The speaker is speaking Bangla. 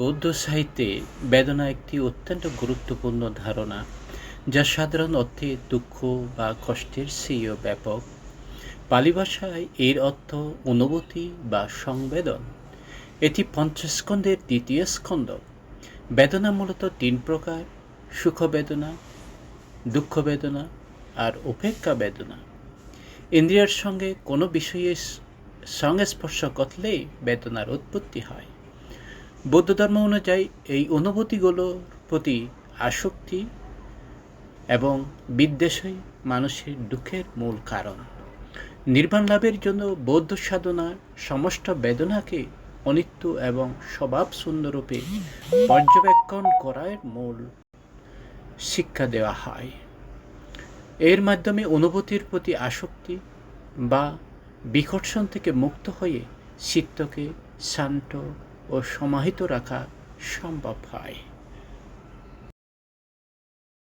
বৌদ্ধ সাহিত্যে বেদনা একটি অত্যন্ত গুরুত্বপূর্ণ ধারণা, যা সাধারণ অর্থে দুঃখ বা কষ্টের চেয়েও ব্যাপক। পালি ভাষায় এর অর্থ অনুভূতি বা সংবেদন। এটি পঞ্চস্কন্ধের দ্বিতীয় স্কন্ধ। বেদনা মূলত তিন প্রকার সুখ বেদনা দুঃখ বেদনা আর উপেক্ষা বেদনা ইন্দ্রিয়ার সঙ্গে কোনো বিষয়ে সংস্পর্শ করলেই বেদনার উৎপত্তি হয়। বৌদ্ধ ধর্ম অনুযায়ী এই অনুভূতিগুলোর প্রতি আসক্তি এবং বিদ্বেষই মানুষের দুঃখের মূল কারণ। নির্বাণ লাভের জন্য বৌদ্ধ সাধনার সমস্ত বেদনাকে অনিত্য এবং স্বভাব সুন্দররূপে পর্যবেক্ষণ করার মূল শিক্ষা দেওয়া হয়। এর মাধ্যমে অনুভূতির প্রতি আসক্তি বা বিকর্ষণ থেকে মুক্ত হয়ে চিত্তকে শান্ত ও সমাহিত রাখা সম্ভব হয়।